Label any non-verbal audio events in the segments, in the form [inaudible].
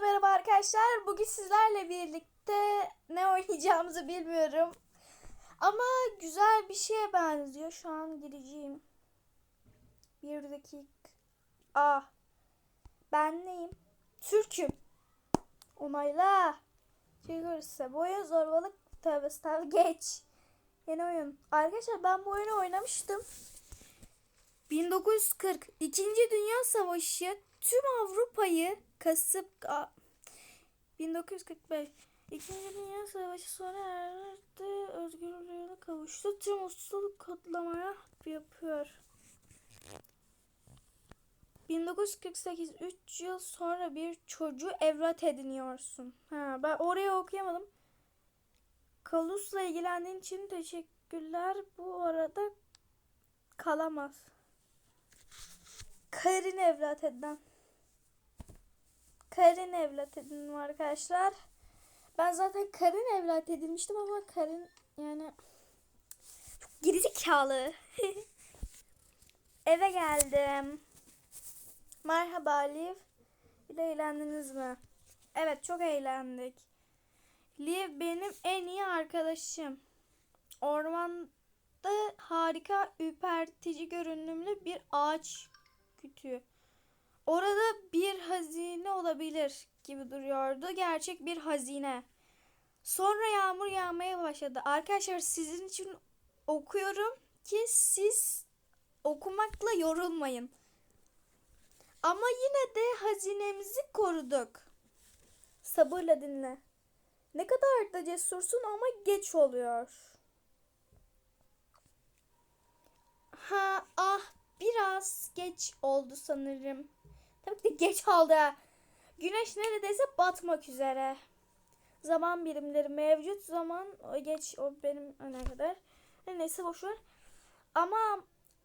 Merhaba arkadaşlar. Bugün sizlerle birlikte ne oynayacağımızı bilmiyorum. Ama güzel bir şeye benziyor. Şu an gireceğim. Bir dakika. Ah. Ben neyim? Türk'üm. Onayla. Çekiyorsa boya zorbalık tövbe estağfurullah geç. Yeni oyun. Arkadaşlar ben bu oyunu oynamıştım. 1940 İkinci Dünya Savaşı tüm Avrupa'yı kasıp a- 1945 İkinci Dünya Savaşı sona erdi, özgürlüğüne kavuştu. Tüm usul kodlamaya yapıyor. 1948 3 yıl sonra bir çocuğu evlat ediniyorsun. Ha, ben oraya okuyamadım. Kalus'la ilgilendiğin için teşekkürler. Bu arada kalamaz. Karin evlat edinen. Karin evlat edindim arkadaşlar. Ben zaten Karin evlat edinmiştim ama Karin yani çok gerizekalı. [laughs] Eve geldim. Merhaba Liv. ile eğlendiniz mi? Evet çok eğlendik. Liv benim en iyi arkadaşım. Ormanda harika ürpertici görünümlü bir ağaç kütüğü. Orada bir hazine olabilir gibi duruyordu. Gerçek bir hazine. Sonra yağmur yağmaya başladı. Arkadaşlar sizin için okuyorum ki siz okumakla yorulmayın. Ama yine de hazinemizi koruduk. Sabırla dinle. Ne kadar da cesursun ama geç oluyor. Ha ah biraz geç oldu sanırım. Tabii ki geç oldu. Güneş neredeyse batmak üzere. Zaman birimleri mevcut zaman o geç o benim öne kadar. Neyse boş ver. Ama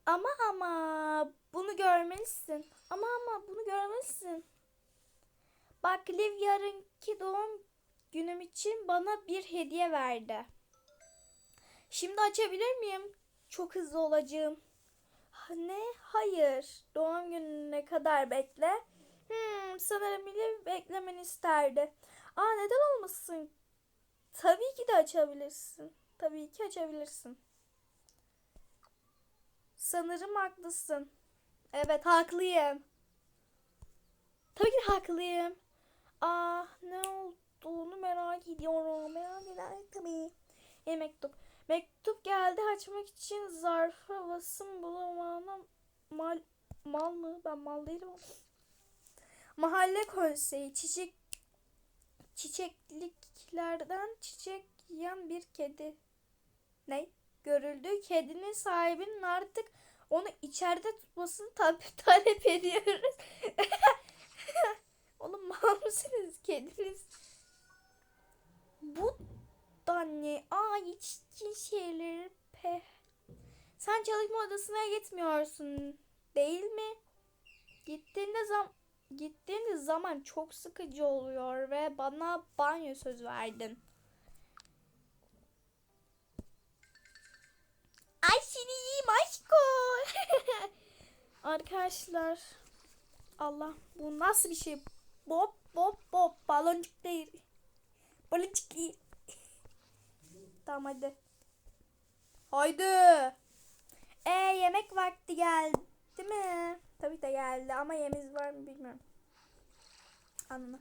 ama ama bunu görmelisin. Ama ama bunu görmelisin. Bak Liv yarınki doğum günüm için bana bir hediye verdi. Şimdi açabilir miyim? Çok hızlı olacağım. Ne? Hayır. Doğum gününe kadar bekle. Hmm, sanırım Liv beklemeni isterdi. Aa neden olmasın? Tabii ki de açabilirsin. Tabii ki açabilirsin. Sanırım haklısın. Evet haklıyım. Tabii ki haklıyım. Ah ne olduğunu merak ediyorum. Merak eden tabii. E, mektup. Mektup geldi açmak için zarfa basın bulunmana mal mal mı? Ben mal değilim. Mahalle konseyi çiçek çiçekliklerden çiçek yiyen bir kedi. Ne? Görüldü. Kedinin sahibinin artık onu içeride tutmasını tabi [laughs] talep ediyoruz. [laughs] Oğlum mal mısınız kediniz? Bu da ne? Aa içkin şeyleri pe. Sen çalışma odasına gitmiyorsun değil mi? Gittiğinde zam gittiğinde zaman çok sıkıcı oluyor ve bana banyo söz verdin. Ay seni yiyeyim aşko. [laughs] Arkadaşlar Allah bu nasıl bir şey? Bop bop bop baloncuk değil. Baloncuk değil. Tamam hadi. Haydi. E yemek vakti geldi mi? Tabii de geldi ama yemeğimiz var mı bilmiyorum. Anla.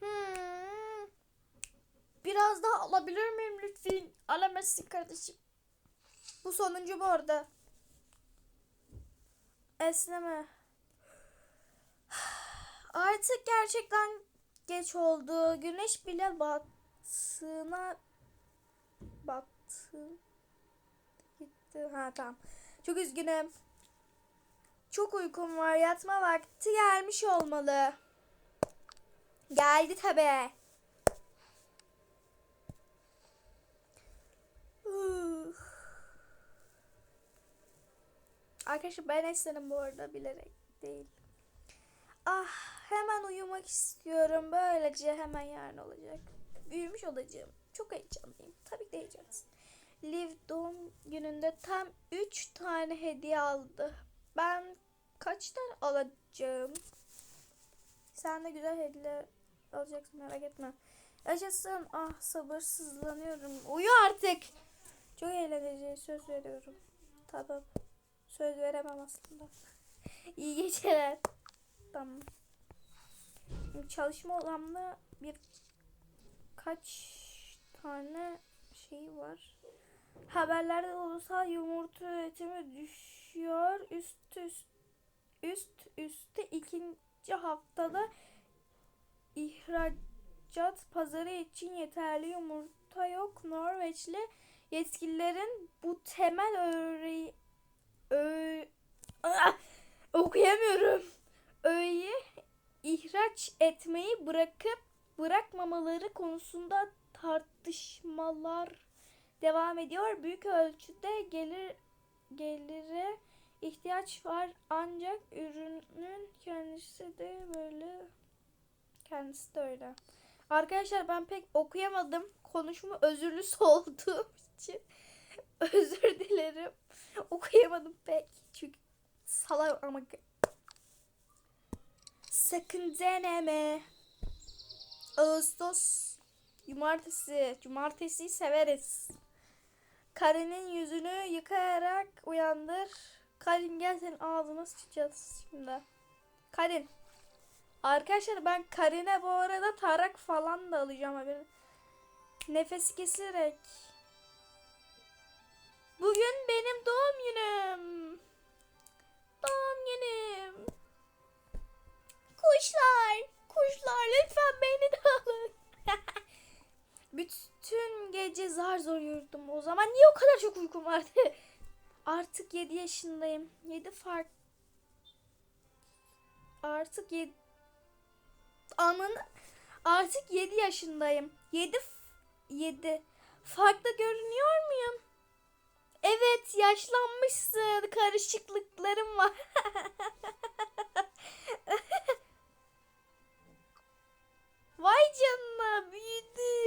Hmm. Biraz daha alabilir miyim lütfen? Alamazsın kardeşim. Bu sonuncu bu arada. Esneme. Artık gerçekten geç oldu. Güneş bile batığına battı. Gitti. Ha tamam. Çok üzgünüm. Çok uykum var. Yatma vakti gelmiş olmalı. Geldi tabi. Arkadaşlar ben Esra'nın bu arada bilerek değil. Ah hemen uyumak istiyorum. Böylece hemen yarın olacak. Büyümüş olacağım. Çok heyecanlıyım. Tabii ki de heyecanlısın. Liv doğum gününde tam 3 tane hediye aldı. Ben kaç tane alacağım? Sen de güzel hediye alacaksın merak etme. Yaşasın. Ah sabırsızlanıyorum. Uyu artık. Çok eğleneceğiz söz veriyorum. Tamam. Söz veremem aslında. İyi geceler. Tamam. Çalışma odamda bir kaç tane şey var. Haberlerde ulusal yumurta üretimi düşüyor. Üst üst üst üste ikinci haftada ihracat pazarı için yeterli yumurta yok. Norveçli yetkililerin bu temel öğreyi ö Ah! okuyamıyorum. Öğeyi ihraç etmeyi bırakıp bırakmamaları konusunda tartışmalar devam ediyor. Büyük ölçüde gelir gelire ihtiyaç var ancak ürünün kendisi de böyle kendisi de öyle. Arkadaşlar ben pek okuyamadım. Konuşma özürlüsü [laughs] olduğum için özür dilerim. Okuyamadım pek. Çünkü salak ama sakın deneme. Ağustos Cumartesi. Cumartesi severiz. Karin'in yüzünü yıkayarak uyandır. Karin gel senin ağzına sıçacağız şimdi. Karin. Arkadaşlar ben Karin'e bu arada tarak falan da alacağım haberin. Nefesi kesilerek. Bugün benim doğum günüm. Doğum günüm. Zar zor yürüdüm. O zaman niye o kadar çok uykum vardı? [laughs] Artık 7 yaşındayım. 7 fark Artık 7 Anın Artık 7 yaşındayım. 7 7 Farklı görünüyor muyum? Evet, yaşlanmışsın. Karışıklıklarım var. [laughs] Vay canına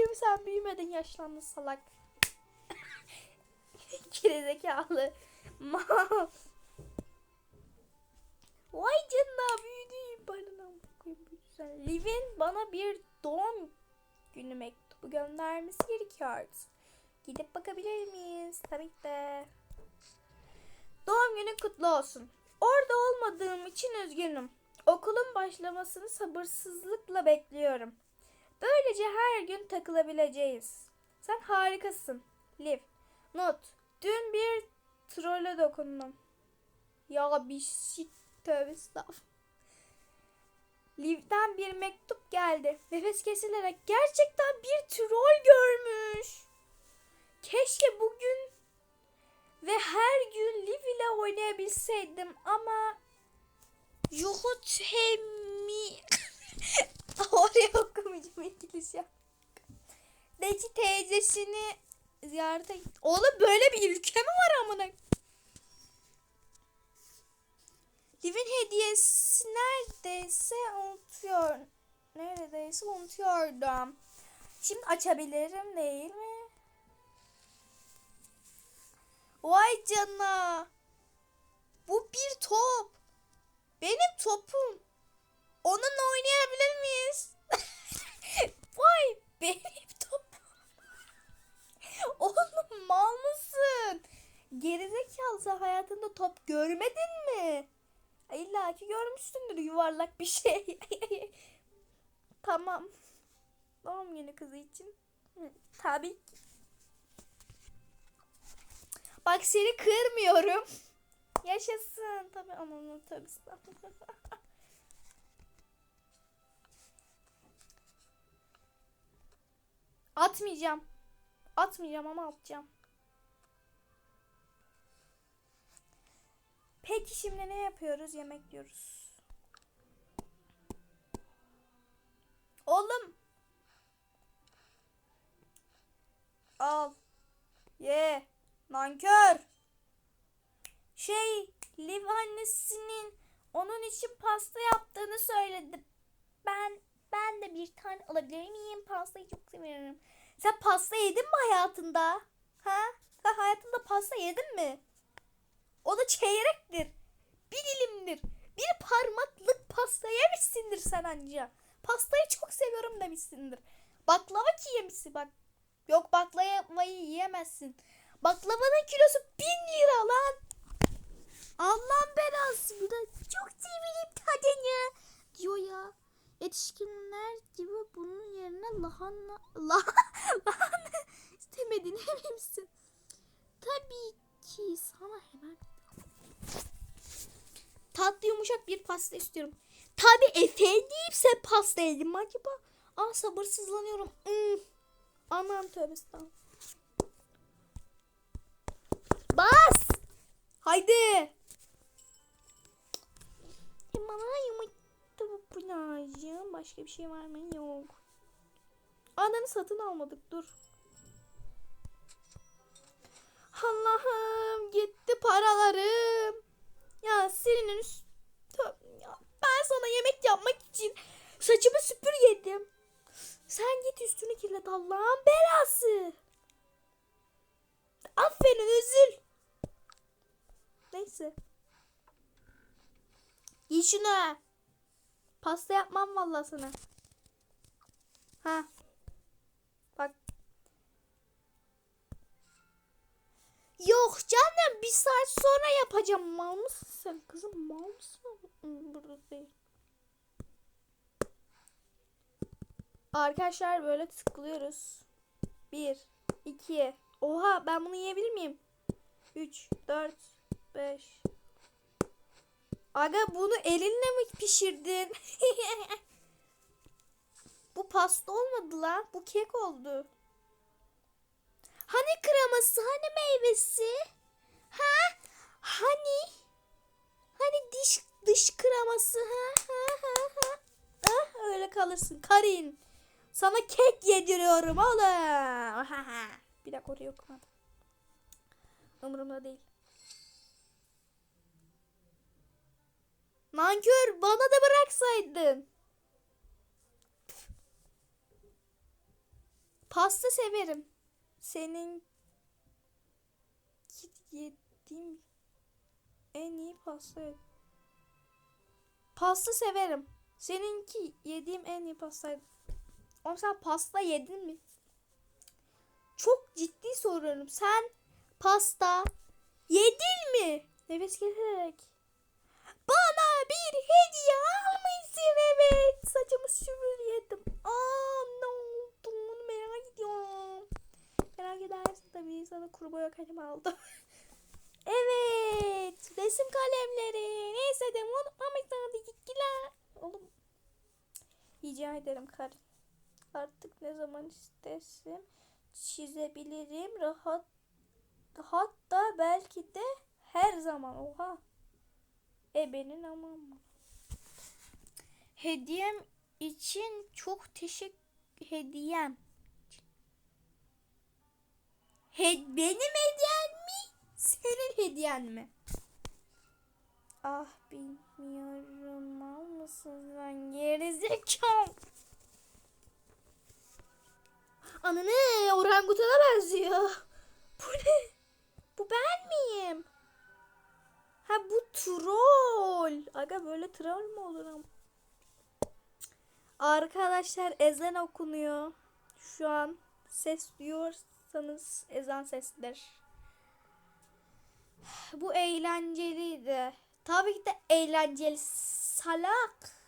büyüdüm. Sen büyümedin yaşlandın salak. [laughs] Gerizekalı. Mal. Vay canına büyüdüm. Bana güzel. Liv'in bana bir doğum günü mektubu göndermesi gerekiyor. Gidip bakabilir miyiz? Tabii ki de. Doğum günün kutlu olsun. Orada olmadığım için üzgünüm. Okulun başlamasını sabırsızlıkla bekliyorum. Böylece her gün takılabileceğiz. Sen harikasın. Liv. Not. Dün bir trole dokundum. Ya bir şey tövbe estağfurullah. Liv'den bir mektup geldi. Nefes kesilerek gerçekten bir troll görmüş. Keşke bugün ve her gün Liv ile oynayabilseydim ama Yuhut hemi [laughs] Oraya okumayacağım İngilizce. Deci teyzesini ziyarete gitti. Oğlum böyle bir ülke mi var amına? Liv'in hediyesi neredeyse unutuyor. Neredeyse unutuyordum. Şimdi açabilirim değil mi? Vay canına. Bu bir top. Benim topum. Onunla oynayabilir miyiz? [laughs] Vay benim topum. [laughs] Oğlum mal mısın? Gerizekalı sen hayatında top görmedin mi? İlla ki görmüşsündür yuvarlak bir şey. [laughs] tamam. Doğum günü kızı için. Tabii ki. Bak seni kırmıyorum. Yaşasın. Tabii ananı tabii. Atmayacağım. Atmayacağım ama atacağım. Peki şimdi ne yapıyoruz? Yemek diyoruz. Oğlum. Al. Ye. Nankör. Şey, Liv annesinin onun için pasta yaptığını söyledi. Ben ben de bir tane alabilir miyim? Pastayı çok severim. Sen pasta yedin mi hayatında? Ha? Sen hayatında pasta yedin mi? O da çeyrektir. Bir dilimdir. Bir parmaklık pasta yemişsindir sen anca. Pastayı çok seviyorum demişsindir. Baklava ki yemişsin bak. Yok baklavayı yiyemezsin. Baklavanın kilosu bin lira lan. Allah'ın belası bir de çok severim tadını diyor ya. Yetişkinler gibi bunun yerine lahana lahana, [laughs] istemediğini emin misin? Tabii ki sana hemen tatlı yumuşak bir pasta istiyorum. Tabii efendim sen pasta yedin mi acaba? Aa sabırsızlanıyorum. Hmm. Aman tövbe. Bas. Haydi. Bana yumurta pınarcığım. Başka bir şey var mı? Yok. Ananı satın almadık. Dur. Allah'ım gitti paralarım. Ya senin üst... Ben sana yemek yapmak için saçımı süpür yedim. Sen git üstünü kirlet Allah'ın belası. Aferin üzül. Neyse. Giy şunu. Pasta yapmam vallahi sana. Ha. Saat sonra yapacağım. Mal mısın sen kızım? Mal mısın? Hmm, Burada değil. Arkadaşlar böyle tıklıyoruz. 1, 2. Oha ben bunu yiyebilir miyim? 3, 4, 5. Aga bunu elinle mi pişirdin? [laughs] Bu pasta olmadı lan. Bu kek oldu. Hani kreması? Hani meyvesi? Ha? Hani? Hani diş dış kreması? Ha? Ha? Ha? Ha? Ah, öyle kalırsın. Karin. Sana kek yediriyorum oğlum. Bir dakika orayı okumadım. Umurumda değil. Nankör bana da bıraksaydın. Pasta severim. Senin yediğim en iyi pasta. Pasta severim. Seninki yediğim en iyi pastaydı. Oğlum sen pasta yedin mi? Çok ciddi soruyorum. Sen pasta yedin mi? Nefes keserek. Bana bir hediye almışsın evet. Saçımı sürür yedim. Aa ne oldu merak ediyorum. Merak edersin tabii sana kuru boya kalemi aldım. [laughs] evet resim kalemleri. Neyse de unutmamışsın hadi gittiler. Oğlum rica ederim karın. Artık ne zaman istersem çizebilirim. Rahat hatta belki de her zaman. Oha. Ebenin aman mı? Hediyem için çok teşekkür hediyem. He, benim hediyem mi? Senin hediyen mi? Ah bilmiyorum. Mal mısın sen gerizekalı? Anne orangutana benziyor. Bu ne? Bu ben miyim? Ha bu troll. Aga böyle troll mü olur ama? Arkadaşlar ezan okunuyor. Şu an ses duyuyorsanız ezan sesler. Bu eğlenceliydi. Tabii ki de eğlenceli salak.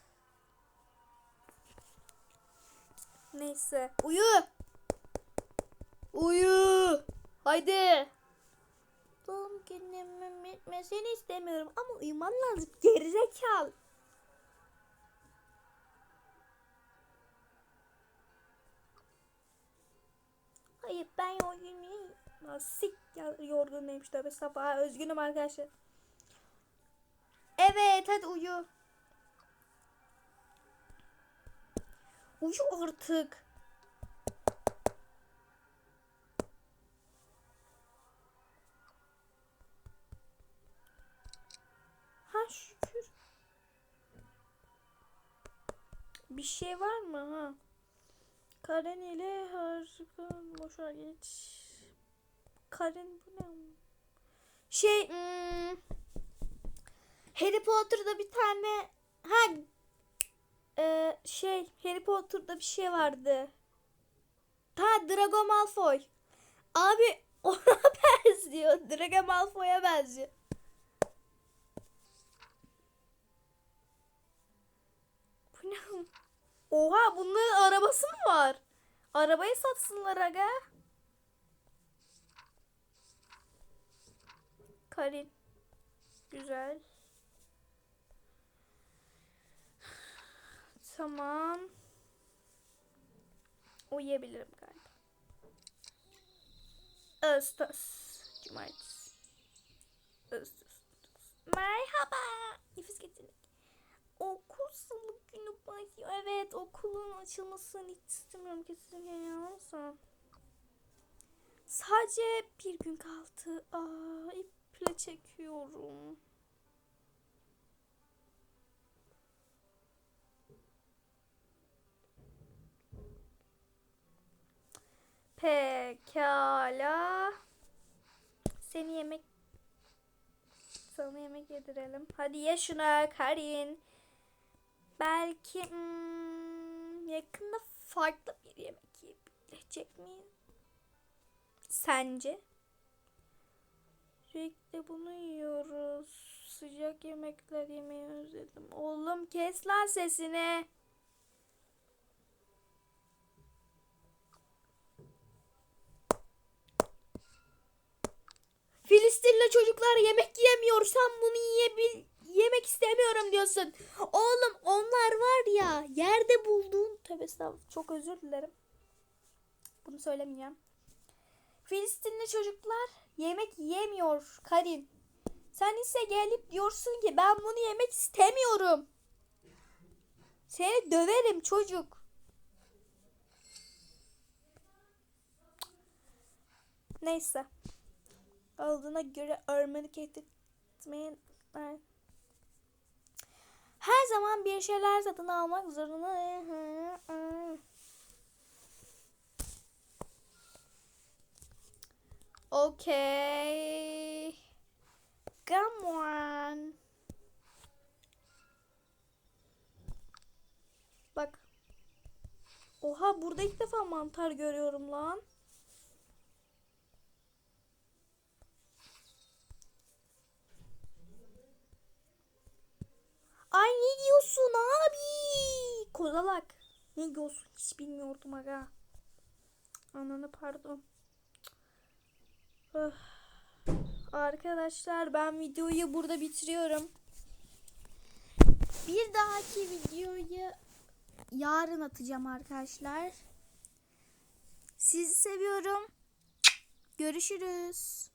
Neyse. Uyu. Uyu. Haydi. Doğum günümün bitmesini istemiyorum ama uyuman lazım. Gerizekalı. Hayır ben yorgunum. Sik ya, yorgunum tabi sabah. Özgünüm arkadaşlar. Evet hadi uyu. Uyu artık. Ha şükür. Bir şey var mı ha? Karen ile harika boşa geç. Karin bu ne? Şey hmm, Harry Potter'da bir tane ha e, şey Harry Potter'da bir şey vardı. Ha Drago Malfoy. Abi [laughs] ona benziyor. Drago Malfoy'a benziyor. Bu ne? Oha bunların arabası mı var? Arabayı satsınlar aga. Karin. Güzel. Tamam. Uyuyabilirim galiba. Ağustos. Cumartesi. Ağustos. Merhaba. Nefis getirdik. Okul salı günü başlıyor. Evet okulun açılmasını hiç istemiyorum kesinlikle ya. Sadece bir gün kaldı. Aa, iple çekiyorum. Pekala. Seni yemek sana yemek yedirelim. Hadi ye şunu Karin. Belki hmm, yakında farklı bir yemek yiyebilecek miyiz? Sence? Sürekli bunu yiyoruz. Sıcak yemekler yemeyi özledim. Oğlum kes lan sesini. Filistinli çocuklar yemek yiyemiyor. Sen bunu yiyebil yemek istemiyorum diyorsun. Oğlum onlar var ya yerde bulduğun tövbe estağfurullah çok özür dilerim. Bunu söylemeyeceğim. Filistinli çocuklar yemek yemiyor Karin. Sen ise gelip diyorsun ki ben bunu yemek istemiyorum. Seni döverim çocuk. Neyse. Aldığına göre örmelik etmeyin. Her zaman bir şeyler satın almak zorunda. Okay. Come on. Bak. Oha burada ilk defa mantar görüyorum lan. Ay ne diyorsun abi? Kozalak. Ne diyorsun hiç bilmiyordum aga. Ananı pardon. Öf. Arkadaşlar ben videoyu burada bitiriyorum. Bir dahaki videoyu yarın atacağım arkadaşlar. Sizi seviyorum. Görüşürüz.